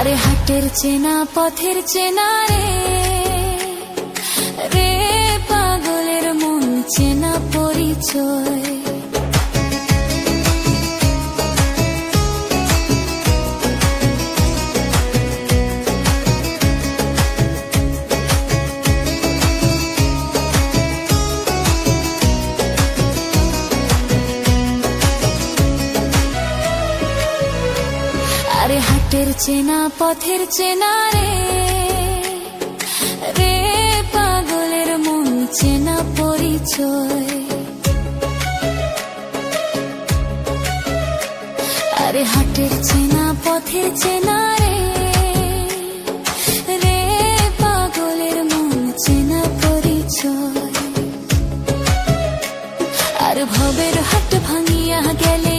আরে হাটের চেনা পথের চেনা রে। রে পাগলের মন চেনা পরিচয়। আরে হাটের চেনা, পথের চেনা রে। রে পাগলের মন চেনা পরিচয়। আরে হাটের চেনা, পথের চেনা রে। রে পাগলের মন চেনা পরিচয়। আর ভবের হাট ভাঙিয়া গেলে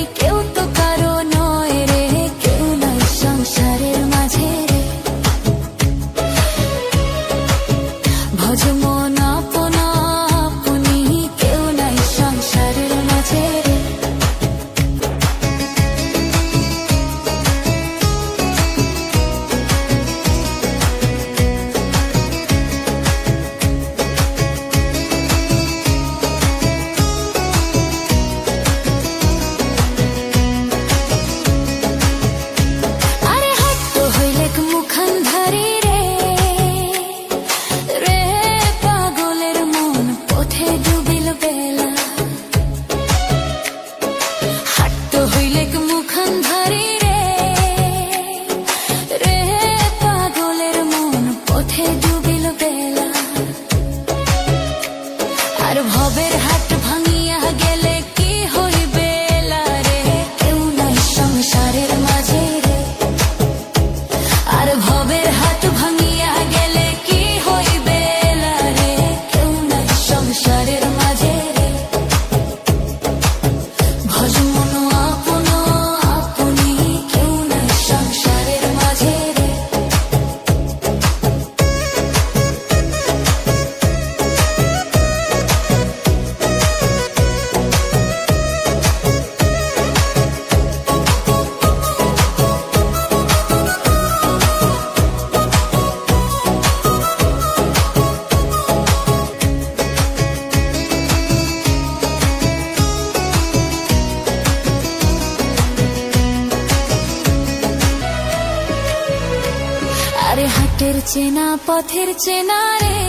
হাটের চেনা, পথের চেনা রে।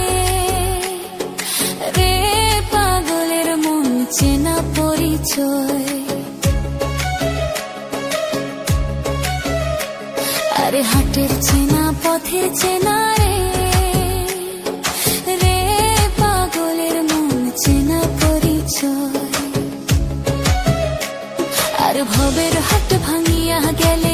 রে পাগলের মন চেনা পরিচয়। আরে হাটের চেনা, পথের চেনা রে। রে পাগলের মন চেনা পরিচয়। আর ভবের হাট ভাঙিয়া গেল